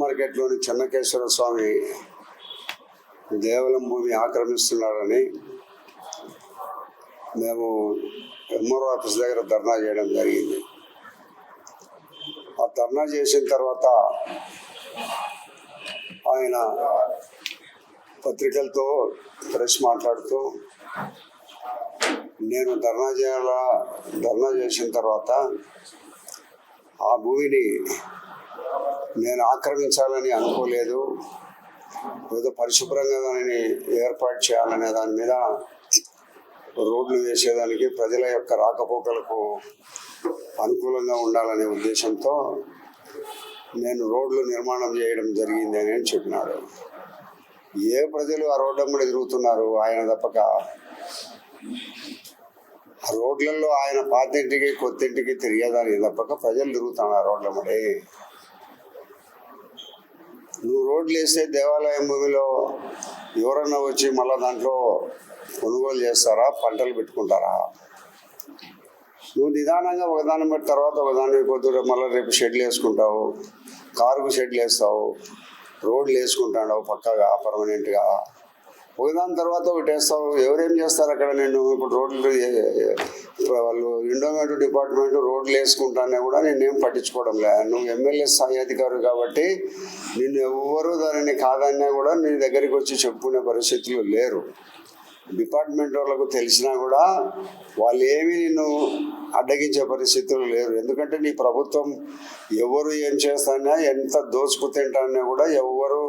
మార్కెట్లోని చెన్నకేశ్వర స్వామి దేవలం భూమి ఆక్రమిస్తున్నాడని మేము MRO office దగ్గర ధర్నా చేయడం జరిగింది. ఆ ధర్నా చేసిన తర్వాత ఆయన పత్రికలతో ప్రెస్ మాట్లాడుతూ నేను ధర్నా చేయాలా? ధర్నా చేసిన తర్వాత ఆ భూమిని నేను ఆక్రమించాలని అనుకోలేదు. ఏదో పరిశుభ్రంగా దానిని ఏర్పాటు చేయాలనే దాని మీద రోడ్లు వేసేదానికి ప్రజల యొక్క రాకపోకలకు అనుకూలంగా ఉండాలనే ఉద్దేశంతో నేను రోడ్లు నిర్మాణం చేయడం జరిగింది అని చెప్పినాడు. ఏ ప్రజలు ఆ రోడ్డు అమ్మడి తిరుగుతున్నారు? ఆయన తప్పక. ఆ రోడ్లలో ఆయన పాతింటికి కొత్తింటికి తిరిగేదానికి తప్పక ప్రజలు తిరుగుతున్నారు ఆ రోడ్ల మడి రోడ్లు వేస్తే దేవాలయం భూమిలో ఎవరన్నా వచ్చి మళ్ళీ దాంట్లో కొనుగోలు చేస్తారా? పంటలు పెట్టుకుంటారా? నువ్వు నిదానంగా ఒకదాని బట్టి తర్వాత ఒకదాని కొద్దిగా మళ్ళీ రేపు షెడ్లు వేసుకుంటావు కారుకు షెడ్లు వేస్తావు రోడ్లు వేసుకుంటాడు పక్కగా పర్మనెంట్గా ఒకదాని తర్వాత ఒకటి వేస్తావు ఎవరేం చేస్తారు అక్కడ నేను ఇప్పుడు రోడ్లు వాళ్ళు ఎండోమెంట్ డిపార్ట్మెంట్ రోడ్లు వేసుకుంటానే కూడా నేనేం పట్టించుకోవడం లే. నువ్వు ఎమ్మెల్యే స్థాయి అధికారు కాబట్టి నిన్ను ఎవ్వరూ దానిని కాదన్నా కూడా నీ దగ్గరికి వచ్చి చెప్పుకునే పరిస్థితులు లేరు. డిపార్ట్మెంట్ వాళ్ళకు తెలిసినా కూడా వాళ్ళు ఏమీ నిన్ను అడ్డగించే పరిస్థితులు లేరు. ఎందుకంటే నీ ప్రభుత్వం ఎవరు ఏం చేస్తానా ఎంత దోచుకు తింటానా కూడా ఎవరు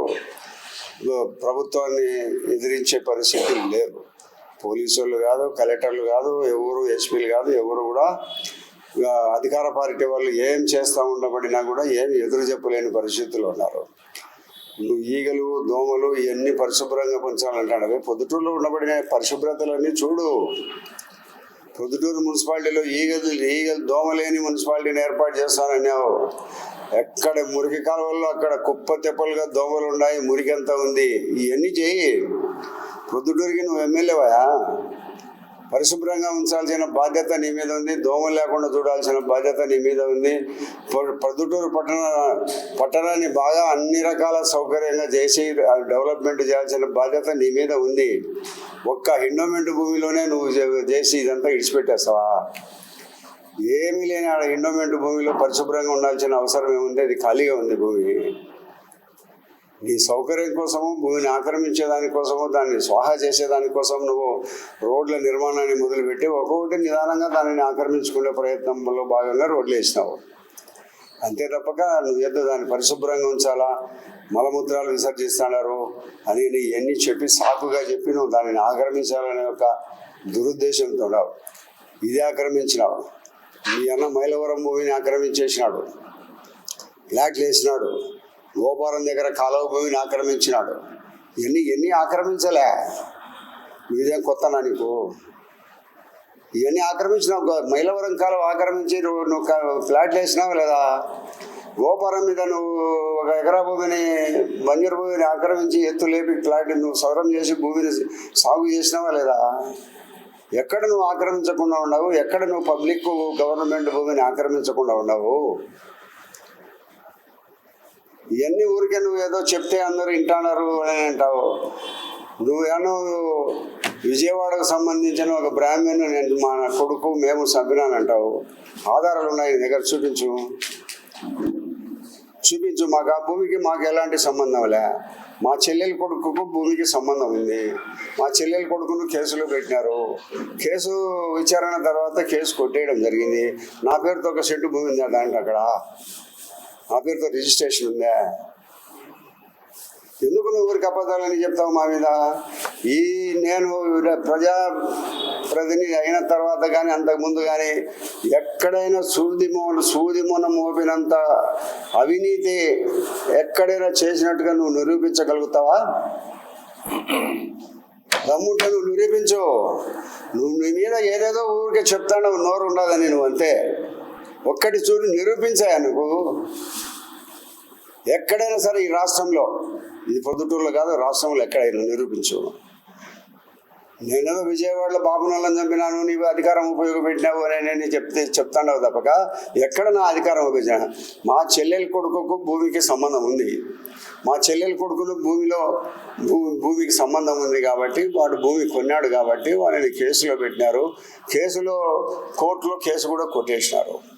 ప్రభుత్వాన్ని ఎదిరించే పరిస్థితులు లేవు పోలీసులు కాదు కలెక్టర్లు కాదు ఎవరు ఎస్పీలు కాదు ఎవరు కూడా అధికార పార్టీ వాళ్ళు ఏం చేస్తూ ఉండబడినా కూడా ఏం ఎదురు చెప్పలేని పరిస్థితులు ఉన్నారు. నువ్వు ఈగలు దోమలు ఇవన్నీ పరిశుభ్రంగా పెంచాలంటాడు పొద్దుటూరులో ఉండబడిన పరిశుభ్రతలన్నీ చూడు. పొద్దుటూరు మున్సిపాలిటీలో ఈగలు ఈగలు దోమలేని మున్సిపాలిటీని ఏర్పాటు చేస్తానన్నావు. ఎక్కడ మురికి కాలువల్లో అక్కడ కుప్ప తెప్పలుగా దోమలు ఉన్నాయి మురికి అంతా ఉంది. ఇవన్నీ చేయి పొద్దుటూరికి నువ్వు ఎమ్మెల్యేవా పరిశుభ్రంగా ఉంచాల్సిన బాధ్యత నీ మీద ఉంది. దోమలు లేకుండా చూడాల్సిన బాధ్యత నీ మీద ఉంది. పొ- ప్రొద్దుటూరు పట్టణ పట్టణాన్ని బాగా అన్ని రకాల సౌకర్యంగా చేసి డెవలప్మెంట్ చేయాల్సిన బాధ్యత నీ మీద ఉంది. ఒక్క ఎండోమెంట్ భూమిలోనే నువ్వు చేసి ఇదంతా ఇడిచిపెట్టేస్తావా? ఏమీ లేని ఆడ ఎండోమెంట్ భూమిలో పరిశుభ్రంగా ఉండాల్సిన అవసరం ఏముంది? అది ఖాళీగా ఉంది భూమి. నీ సౌకర్యం కోసము భూమిని ఆక్రమించే దానికోసము దాన్ని స్వాహా చేసేదానికోసం నువ్వు రోడ్ల నిర్మాణాన్ని మొదలుపెట్టి ఒక్కొక్కటి నిదానంగా దానిని ఆక్రమించుకునే ప్రయత్నంలో భాగంగా రోడ్లు వేసినావు. అంతే తప్పక నువ్వు ఎద్దు దాన్ని పరిశుభ్రంగా ఉంచాలా? మలమూత్రాలు విసర్జిస్తున్నారు అని నీ ఎన్ని చెప్పి సాకుగా చెప్పి నువ్వు దానిని ఆక్రమించాలనే ఒక దురుద్దేశంతో ఉన్నావు. ఇది ఆక్రమించినావు. మీ అన్న మైలవరం భూమిని ఆక్రమించేసినాడు. ఫ్లాట్లు వేసినాడు గోపారం దగ్గర కాలువ భూమిని ఆక్రమించినాడు. ఎన్ని ఎన్ని ఆక్రమించలే? ఇదేం కొత్తనా నీకు? ఇవన్నీ ఆక్రమించినావు. మైలవరం కాలం ఆక్రమించి నువ్వు నువ్వు ఫ్లాట్లు వేసినావు లేదా? గోపురం మీద నువ్వు ఒక ఎకరా భూమిని బంజరు భూమిని ఆక్రమించి ఎత్తు లేపి ఫ్లాట్ నువ్వు సౌరం చేసి భూమిని సాగు చేసినావా లేదా? ఎక్కడ నువ్వు ఆక్రమించకుండా ఉన్నావు? ఎక్కడ నువ్వు పబ్లిక్ గవర్నమెంట్ భూమిని ఆక్రమించకుండా ఉన్నావు? ఇవన్నీ ఊరికే నువ్వు ఏదో చెప్తే అందరూ వింటున్నారు అని అంటావు. నువ్వేమో విజయవాడకు సంబంధించిన ఒక బ్రాహ్మణ్ నేను మా కొడుకు మేము సభ్యునాని అంటావు. ఆధారాలు ఉన్నాయి నీ దగ్గర చూపించు. చూపించు మాకు. ఆ భూమికి మాకు ఎలాంటి సంబంధం లే. మా చెల్లెల కొడుకుకు భూమికి సంబంధం ఉంది. మా చెల్లెల కొడుకును కేసులో పెట్టినారు. కేసు విచారణ తర్వాత కేసు కొట్టేయడం జరిగింది. నా పేరుతో ఒక సెట్టు భూమి ఉందా దాంట్లో అక్కడ? నా పేరుతో రిజిస్ట్రేషన్ ఉందా? ఎందుకు నువ్వు ఊరికి అబద్ధాలని చెప్తావు మా మీద? ఈ నేను ప్రజా ప్రతినిధి అయిన తర్వాత కానీ అంతకుముందు కానీ ఎక్కడైనా సూది మోన సూది మొన మోపినంత అవినీతి ఎక్కడైనా చేసినట్టుగా నువ్వు నిరూపించగలుగుతావా? దమ్ముంటే నువ్వు నిరూపించు. నువ్వు నీ మీద ఏదేదో ఊరికే చెప్తాను నోరు ఉండదని నువ్వు అంతే. ఒక్కటి చూడు నిరూపించాయా నువ్వు? ఎక్కడైనా సరే ఈ రాష్ట్రంలో ఇది పొద్దుటూరులో కాదు రాష్ట్రంలో ఎక్కడైనా నిరూపించు. నేనేదో విజయవాడలో బాబునల్లని చంపినాను నీవు అధికారం ఉపయోగపెట్టినావు అని నేను చెప్తే చెప్తాండవు తప్పక. ఎక్కడ నా అధికారం ఉపయోగించాను? మా చెల్లెల కొడుకుకు భూమికి సంబంధం ఉంది. మా చెల్లెల కొడుకును భూమిలో భూమికి సంబంధం ఉంది కాబట్టి వాడు భూమి కొన్నాడు కాబట్టి వాళ్ళని కేసులో పెట్టినారు. కేసులో కోర్టులో కేసు కూడా కొట్టేసినారు.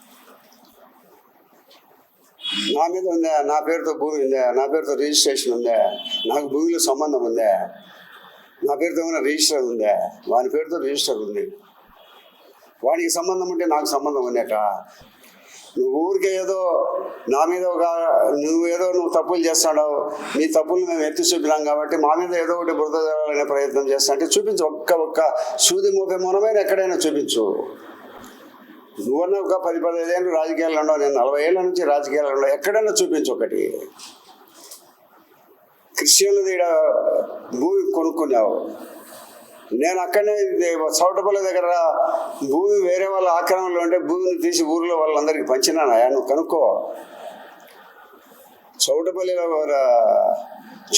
నా మీద ఉందా? నా పేరుతో భూమి ఉందా? నా పేరుతో రిజిస్ట్రేషన్ ఉందా? నాకు భూమిలో సంబంధం ఉందా? నా పేరుతో ఏమైనా రిజిస్టర్ ఉందా? వాని పేరుతో రిజిస్టర్ ఉంది. వానికి సంబంధం ఉంటే నాకు సంబంధం ఉందట. నువ్వు ఊరికే ఏదో నా మీద ఒక నువ్వు ఏదో నువ్వు తప్పులు చేస్తాడో నీ తప్పులు మేము ఎత్తి చూపినాం కాబట్టి మా మీద ఏదో ఒకటి బురద జరగాలనే ప్రయత్నం చేస్తా అంటే చూపించు. ఒక్క ఒక్క సూది మోపే మనమైన ఎక్కడైనా చూపించు. నువ్వన్నా ఒక పది పదిహేను ఏళ్ళు రాజకీయాల్లో ఉండవు నేను నలభై ఏళ్ళ నుంచి రాజకీయాల్లో ఉండవు ఎక్కడైనా చూపించు ఒకటి. క్రిస్టియన్లది ఈడ భూమి కొనుక్కున్నావు. నేను అక్కడనే ఇది చౌటపల్లి దగ్గర భూమి వేరే వాళ్ళ ఆక్రమణలో ఉంటే భూమిని తీసి ఊర్లో వాళ్ళందరికీ పంచినానయా నువ్వు కనుక్కో. చౌటపల్లిలో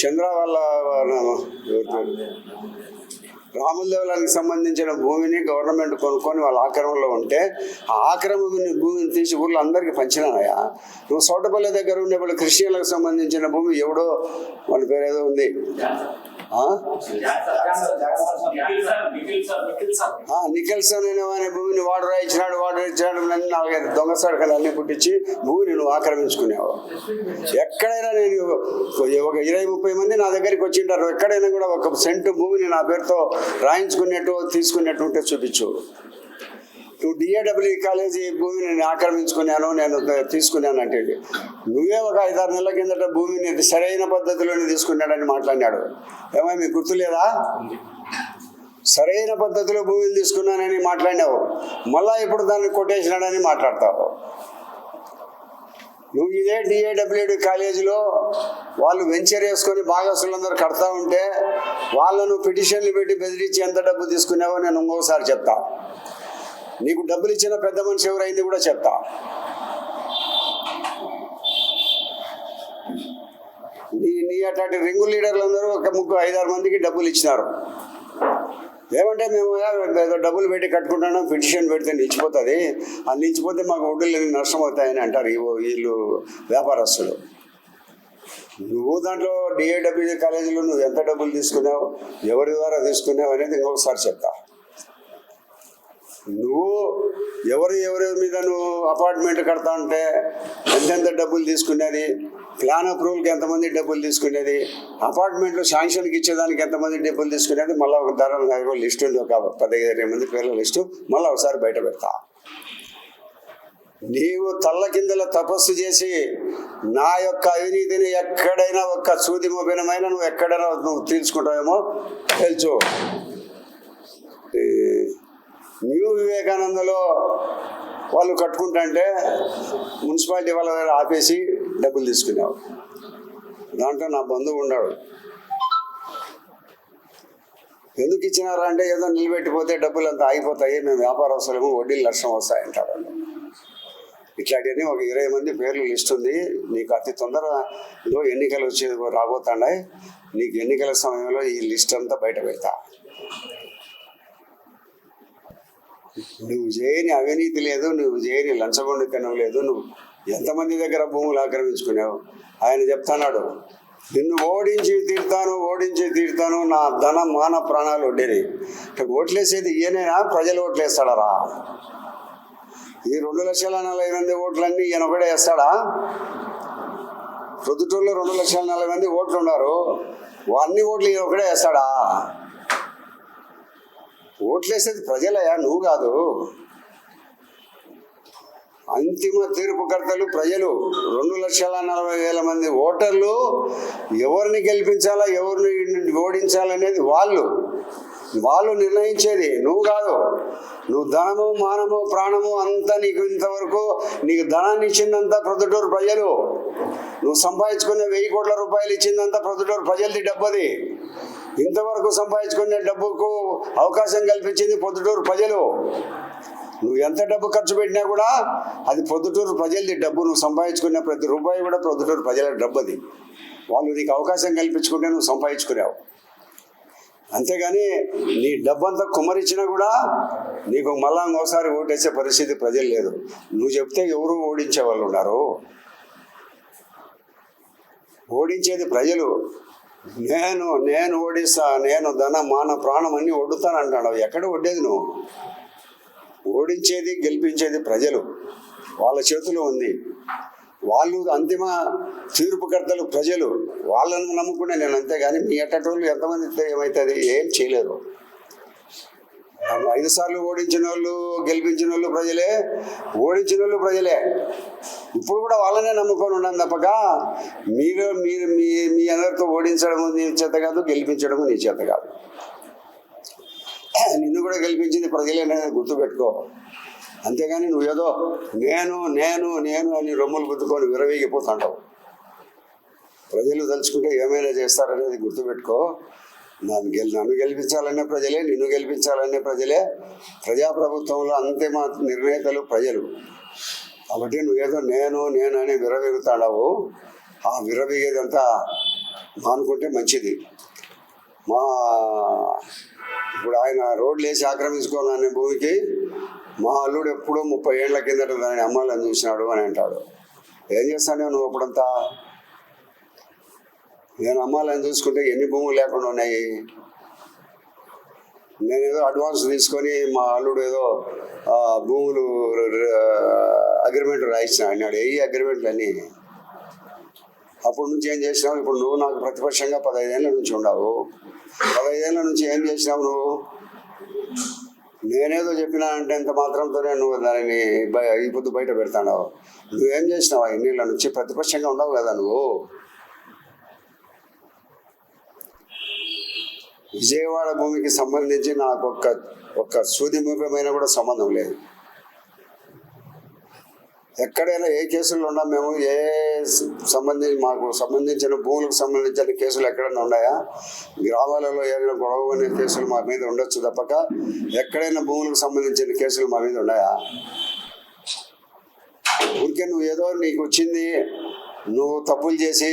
చంద్ర వాళ్ళ రాములదేవులానికి సంబంధించిన భూమిని గవర్నమెంట్ కొనుక్కొని వాళ్ళ ఆక్రమణలో ఉంటే ఆ ఆక్రమణ భూమిని తీసి ఊర్లో అందరికీ పంచినాయా నువ్వు సోటపల్లి దగ్గర ఉండే వాళ్ళు క్రిస్టియన్లకు సంబంధించిన భూమి ఎవడో వాళ్ళ పేరు ఏదో ఉంది నికెల్సన్ అనే భూమిని వాడు రాయించినాడు వాడు రాయించినాడు నన్ను నాలుగైదు దొంగ సడకలు అన్ని పుట్టించి భూమిని నువ్వు ఆక్రమించుకునేవు. ఎక్కడైనా నేను ఒక ఇరవై ముప్పై మంది నా దగ్గరికి వచ్చింటారు. ఎక్కడైనా కూడా ఒక సెంటు భూమిని నా పేరుతో రాయించుకున్నట్టు తీసుకున్నట్టు ఉంటే చూపించు. నువ్వు డిఏడబ్ల్యూ కాలేజీ భూమిని నేను ఆక్రమించుకున్నాను నేను తీసుకున్నాను అంటే నువ్వే ఒక ఐదారు నెలల కిందట భూమిని సరైన పద్ధతిలోనే తీసుకున్నాడని మాట్లాడినాడు. ఏమో మీకు గుర్తులేదా? సరైన పద్ధతిలో భూమిని తీసుకున్నానని మాట్లాడినావు. మళ్ళా ఇప్పుడు దాన్ని కొట్టేసినాడని మాట్లాడతావు. నువ్వు ఇదే డిఏడబ్ల్యూడి కాలేజీలో వాళ్ళు వెంచర్ వేసుకొని భాగస్తులందరూ కడతా ఉంటే వాళ్ళను పిటిషన్లు పెట్టి బెదిరించి ఎంత డబ్బు తీసుకున్నావో నేను ఇంకోసారి చెప్తా. నీకు డబ్బులు ఇచ్చిన పెద్ద మనిషి ఎవరైంది కూడా చెప్తా. నీ నీ అట్లాంటి రింగు లీడర్లు అందరూ ఒక ముగ్గురు ఐదారు మందికి డబ్బులు ఇచ్చినారు. ఏమంటే మేము ఏదో డబ్బులు పెట్టి కట్టుకుంటున్నాం పిటిషన్ పెడితే నిలిచిపోతుంది. అది నిలిచిపోతే మాకు వడ్డీలు నష్టం అవుతాయని అంటారు వీళ్ళు వ్యాపారస్తులు. నువ్వు దాంట్లో డిఏడబ్ల్యూ కాలేజీలో నువ్వు ఎంత డబ్బులు తీసుకున్నావు ఎవరి ద్వారా తీసుకున్నావు అనేది ఇంకొకసారి చెప్తా. నువ్వు ఎవరు ఎవరి మీద నువ్వు అపార్ట్మెంట్ కడతా ఉంటే ఎంతెంత డబ్బులు తీసుకునేది ప్లాన్ అప్రూవల్కి ఎంతమంది డబ్బులు తీసుకునేది? అపార్ట్మెంట్లో శాంక్షన్కి ఇచ్చేదానికి ఎంతమంది డబ్బులు తీసుకునేది? మళ్ళీ ఒక ధర నాకు లిస్ట్ ఉంది. ఒక పదిహేను ఇరవై మంది పేర్ల లిస్టు. మళ్ళీ ఒకసారి బయట పెడతా. నీవు తల్ల కిందల తపస్సు చేసి నా యొక్క అవినీతిని ఎక్కడైనా ఒక్క సూది మోపినమైన నువ్వు ఎక్కడైనా నువ్వు తీర్చుకుంటావేమో తెలుసు. న్యూ వివేకానందలో వాళ్ళు కట్టుకుంటుంటే మున్సిపాలిటీ వాళ్ళ ఆపేసి డబ్బులు తీసుకునేవాడు. దాంట్లో నా బంధువు ఉన్నాడు ఎందుకు ఇచ్చినారా అంటే ఏదో నిలబెట్టిపోతే డబ్బులు అంతా ఆగిపోతాయి మేము వ్యాపారస్తులము వడ్డీలు నష్టం వస్తాయంటాడు. ఇట్లాంటివన్నీ ఒక ఇరవై మంది పేర్లు లిస్ట్ ఉంది. నీకు అతి తొందరలో ఎన్నికలు వచ్చేది రాబోతున్నాయి. నీకు ఎన్నికల సమయంలో ఈ లిస్ట్ అంతా బయట పెడతా. నువ్వు చేయని అవినీతి లేదు నువ్వు చేయని లంచగొండితనం లేదు నువ్వు ఎంతమంది దగ్గర భూములు ఆక్రమించుకున్నావు ఆయన చెప్తున్నాడు నిన్ను ఓడించి తీరుతాను ఓడించి తీరుతాను నా ధన మాన ప్రాణాలు వడ్డేది ఓట్లేసేది ఈయనైనా? ప్రజలు ఓట్లేస్తాడరా? ఈ రెండు లక్షల నలభై మంది ఓట్లన్నీ ఈయన ఒకడే వేస్తాడా? ప్రొద్దుటూరులో రెండు లక్షల నలభై మంది ఓట్లు ఉన్నారు. అన్ని ఓట్లు ఈయన ఒకడే వేస్తాడా? ఓట్లేసేది ప్రజలయ్యా నువ్వు కాదు. అంతిమ తీర్పుకర్తలు ప్రజలు రెండు లక్షల నలభై వేల మంది ఓటర్లు ఎవరిని గెలిపించాలా ఎవరిని ఓడించాలనేది వాళ్ళు. వాళ్ళు నిర్ణయించేది నువ్వు కాదు. నువ్వు ధనము మానము ప్రాణము అంతా నీకు ఇంతవరకు నీకు ధనాన్ని ఇచ్చిందంతా ప్రొద్దుటూరు ప్రజలు. నువ్వు సంపాదించుకునే వెయ్యి కోట్ల రూపాయలు ఇచ్చిందంతా ప్రొద్దుటూరు ప్రజలది డబ్బది. ఇంతవరకు సంపాదించుకునే డబ్బుకు అవకాశం కల్పించింది పొద్దుటూరు ప్రజలు. నువ్వు ఎంత డబ్బు ఖర్చు పెట్టినా కూడా అది పొద్దుటూరు ప్రజలది డబ్బు. నువ్వు సంపాదించుకునే ప్రతి రూపాయి కూడా పొద్దుటూరు ప్రజల డబ్బు అది వాళ్ళు నీకు అవకాశం కల్పించుకుంటే నువ్వు సంపాదించుకున్నావు అంతేగాని నీ డబ్బంతా కుమ్మరిచ్చినా కూడా నీకు మళ్ళా ఇంకోసారి ఓటేసే పరిస్థితి ప్రజలు లేదు. నువ్వు చెప్తే ఎవరు ఓడించే వాళ్ళు ఉన్నారు? ఓడించేది ప్రజలు. నేను నేను ఓడిస్తా నేను ధన మాన ప్రాణం అన్ని ఒడ్డుతాను అంటాడు ఎక్కడ వడ్డేది నువ్వు? ఓడించేది గెలిపించేది ప్రజలు. వాళ్ళ చేతిలో ఉంది. వాళ్ళు అంతిమ తీర్పుకర్తలు ప్రజలు. వాళ్ళని నమ్ముకునే నేను అంతేగాని మీ అట్టటోళ్ళు ఎంతమంది ఏమవుతుంది ఏం చేయలేరు. ఐదు సార్లు ఓడించిన వాళ్ళు గెలిపించిన వాళ్ళు ప్రజలే ఓడించిన వాళ్ళు ప్రజలే. ఇప్పుడు కూడా వాళ్ళనే నమ్ముకొని ఉన్నాను తప్పక. మీరు మీరు మీ మీ అందరితో ఓడించడం నీ చేత కాదు గెలిపించడం నీ చేత కాదు. నిన్ను కూడా గెలిపించింది ప్రజలే అనేది గుర్తుపెట్టుకో. అంతేగాని నువ్వేదో నేను నేను నేను అని రొమ్ములు గుద్దుకొని విరవీగిపోతుంటావు. ప్రజలు తలుచుకుంటే ఏమైనా చేస్తారనేది గుర్తుపెట్టుకో. నన్ను గెలి నన్ను గెలిపించాలనే ప్రజలే నిన్ను గెలిపించాలనే ప్రజలే. ప్రజాప్రభుత్వంలో మా నిర్ణేతలు ప్రజలు. కాబట్టి నువ్వేదో నేను నేను అని విరవీగుతాడావు. ఆ విరవీగేదంతా మానుకుంటే మంచిది. మా ఇప్పుడు ఆయన రోడ్లు వేసి ఆక్రమించుకోవాలనే భూమికి మా అల్లుడు ఎప్పుడో ముప్పై ఏళ్ళ కిందట దాన్ని అమ్మాలని చూసినాడు అని అంటాడు. ఏం చేస్తానే నువ్వు అప్పుడంతా? నేను అమ్మాలని చూసుకుంటే ఎన్ని భూములు లేకుండా ఉన్నాయి? నేను ఏదో అడ్వాన్స్ తీసుకొని మా అల్లుడు ఏదో భూములు అగ్రిమెంట్ రాయించిన అన్నాడు ఏ అగ్రిమెంట్లు అని అప్పటి నుంచి ఏం చేసినావు? ఇప్పుడు నువ్వు నాకు ప్రతిపక్షంగా పదహైదేళ్ళ నుంచి ఉండవు పదహైదేళ్ళ నుంచి ఏం చేసినావు నువ్వు? నేనేదో చెప్పినా అంటే ఎంత మాత్రంతోనే నువ్వు దానిని ఈ పొద్దు బయట పెడతాడావు నువ్వేం చేసినావు ఆ ఎన్నిళ్ళ నుంచి? ప్రతిపక్షంగా ఉండవు కదా నువ్వు. విజయవాడ భూమికి సంబంధించి నాకు ఒక్క ఒక్క సూది మూపమైన కూడా సంబంధం లేదు. ఎక్కడైనా ఏ కేసులు ఉన్నా మేము ఏ సంబంధించి మాకు సంబంధించిన భూములకు సంబంధించిన కేసులు ఎక్కడైనా ఉన్నాయా? గ్రామాలలో ఏదైనా గొడవ కేసులు మా మీద ఉండొచ్చు తప్పక. ఎక్కడైనా భూములకు సంబంధించిన కేసులు మా మీద ఉన్నాయా? ఊరికే నువ్వు ఏదో నీకు వచ్చింది నువ్వు తప్పులు చేసి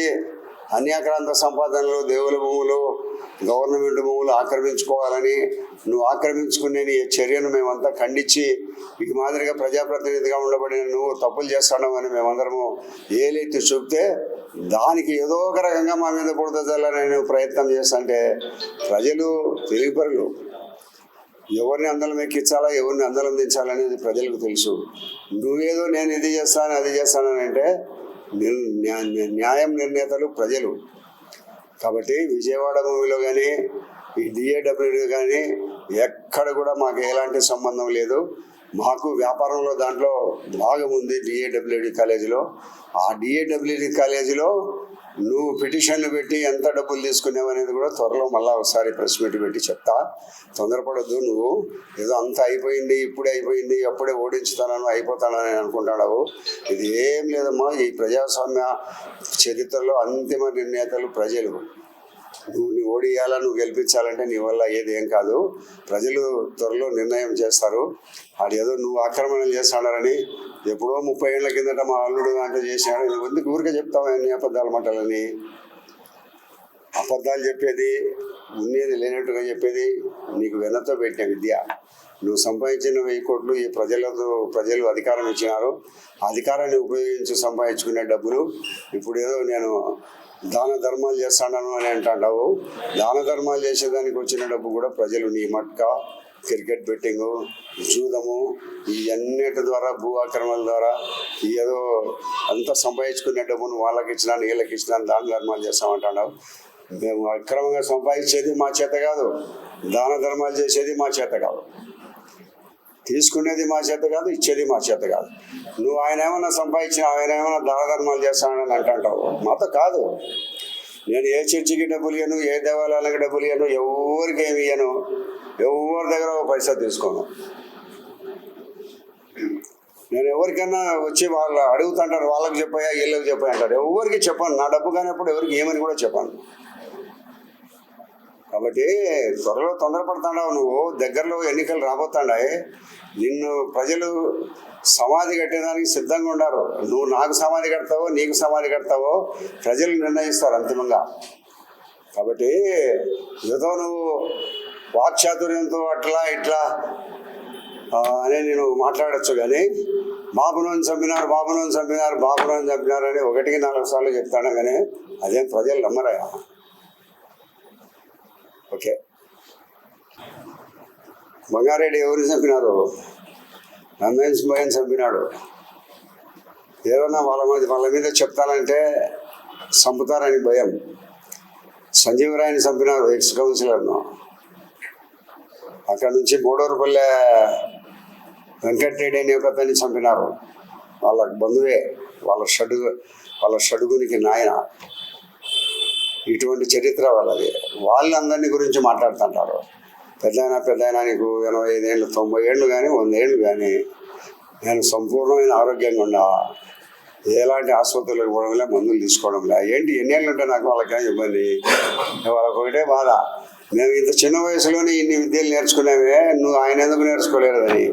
అన్యాక్రాంత సంపాదనలు దేవుల భూములు గవర్నమెంట్ భూములు ఆక్రమించుకోవాలని నువ్వు ఆక్రమించుకునే చర్యను మేమంతా ఖండించి ఇది మాదిరిగా ప్రజాప్రతినిధిగా ఉండబడిన నువ్వు తప్పులు చేస్తాడమని మేమందరము ఏలైతే చూపితే దానికి ఏదో ఒక రకంగా మా మీద పుడుతుందని నేను ప్రయత్నం చేస్తుంటే ప్రజలు తెలివిపరులు. ఎవరిని అందలం ఎక్కించాలా ఎవరిని అందలం దించాలనేది ప్రజలకు తెలుసు. నువ్వేదో నేను ఇది చేస్తాను అది చేస్తానని అంటే న్యాయం నిర్ణేతలు ప్రజలు. కాబట్టి విజయవాడ భూమిలో కానీ ఈ డిఏడబ్ల్యూడీ కానీ ఎక్కడ కూడా మాకు ఎలాంటి సంబంధం లేదు. మాకు వ్యాపారంలో దాంట్లో భాగం ఉంది డిఏడబ్ల్యూడి కాలేజీలో. ఆ డిఏడబ్ల్యూడి కాలేజీలో నువ్వు పిటిషన్లు పెట్టి ఎంత డబ్బులు తీసుకున్నావు అనేది కూడా త్వరలో మళ్ళీ ఒకసారి ప్రెస్ మీట్ పెట్టి చెప్తా. తొందరపడద్దు నువ్వు. ఏదో అంత అయిపోయింది ఇప్పుడే అయిపోయింది అప్పుడే ఓడించుతానని అయిపోతానని అనుకుంటున్నావు ఇది ఏం లేదమ్మా ఈ ప్రజాస్వామ్య చరిత్రలో అంతిమ నిర్ణేతలు ప్రజలు. నువ్వు నీ ఓడియాలా నువ్వు గెలిపించాలంటే నీ వల్ల ఏది ఏం కాదు. ప్రజలు త్వరలో నిర్ణయం చేస్తారు. ఆడు ఏదో నువ్వు ఆక్రమణలు చేస్తాడని ఎప్పుడో ముప్పై ఏళ్ళ కిందట మా అల్లుడు అంటే చేశాడు. నువ్వు ఎందుకు ఊరికే చెప్తావు అన్ని అబద్ధాలు మాటలని? అబద్ధాలు చెప్పేది ఉండేది లేనట్టుగా చెప్పేది నీకు వెనతో పెట్టిన విద్య. నువ్వు సంపాదించిన వెయ్యి కోట్లు ఈ ప్రజలతో ప్రజలు అధికారం ఇచ్చినారు. అధికారాన్ని ఉపయోగించి సంపాదించుకునే డబ్బులు. ఇప్పుడు ఏదో నేను దాన ధర్మాలు చేస్తాడను అని అంటావు దాన ధర్మాలు చేసేదానికి వచ్చిన డబ్బు కూడా ప్రజలు నీ మట్క క్రికెట్ బెట్టింగ్ జూదము ఇవన్నిటి ద్వారా భూ ఆక్రమణల ద్వారా ఈ ఏదో అంతా సంపాదించుకునే డబ్బును వాళ్ళకి ఇచ్చినా వీళ్ళకి ఇచ్చినాను దాన ధర్మాలు చేస్తామంటున్నావు మేము అక్రమంగా సంపాదించేది మా చేత కాదు. దాన ధర్మాలు చేసేది మా చేత కాదు. తీసుకునేది మా చేత కాదు ఇచ్చేది మా చేత కాదు. నువ్వు ఆయన ఏమైనా సంపాదించిన ఆయన ఏమైనా దాన ధర్మాలు చేస్తానని అంటుంటావు. మాతో కాదు. నేను ఏ చర్చికి డబ్బులు ఇయ్యను ఏ దేవాలయాలకు డబ్బులు ఇయ్యను ఎవరికి ఏమి ఇయ్యను ఎవరి దగ్గర ఒక పైసా తీసుకోను. నేను ఎవరికైనా వచ్చి వాళ్ళు అడుగుతుంటారు వాళ్ళకి చెప్పాయా వీళ్ళకి చెప్పాయి అంటారు. ఎవరికి చెప్పాను నా డబ్బు కానప్పుడు ఎవరికి ఏమని కూడా చెప్పాను. కాబట్టి త్వరలో తొందరపడుతున్నావు నువ్వు. దగ్గరలో ఎన్నికలు రాబోతున్నాయి నిన్ను ప్రజలు సమాధి కట్టేదానికి సిద్ధంగా ఉన్నారు నువ్వు నాకు సమాధి కడతావో నీకు సమాధి కడతావో ప్రజలు నిర్ణయిస్తారు అంతిమంగా. కాబట్టి ఏదో నువ్వు వాక్చాతుర్యంతో అట్లా ఇట్లా అని నేను మాట్లాడచ్చు కానీ బాబునోని చంపినారు బాబునోని చంపినారు బాబునోని చంపినారు అని ఒకటికి నాలుగు సార్లు చెప్తాను కానీ అదేం ప్రజలు నమ్మరయా ఓకే. బంగారెడ్డి ఎవరిని చంపినారు? రమేష్ భయన్ చంపినాడు. ఏమన్నా వాళ్ళ మీద వాళ్ళ మీద చెప్తానంటే చంపుతారని భయం. సంజీవ్ రాయని చంపినారు ఎక్స్ కౌన్సిలర్ను అక్కడ నుంచి మూడోరుపల్లె వెంకటరెడ్డి అనే ఒక అతన్ని చంపినారు. వాళ్ళ బంధువే వాళ్ళ షడుగు వాళ్ళ షడుగునికి నాయన. ఇటువంటి చరిత్ర వాళ్ళది. వాళ్ళందరినీ గురించి మాట్లాడుతుంటారు. పెద్దయినా పెద్దయినా నీకు ఎనభై ఐదేళ్ళు తొంభై ఏళ్ళు కానీ వంద ఏళ్ళు కానీ నేను సంపూర్ణమైన ఆరోగ్యంగా ఉన్నా ఎలాంటి ఆసుపత్రులకు పోవడం లే మందులు తీసుకోవడం లే ఏంటి ఎన్నేళ్ళు ఉంటే నాకు వాళ్ళకేం ఇబ్బంది? వాళ్ళకి ఒకటే బాధ. మేము ఇంత చిన్న వయసులోనే ఇన్ని విద్యలు నేర్చుకున్నామే నువ్వు ఆయన ఎందుకు నేర్చుకోలేదని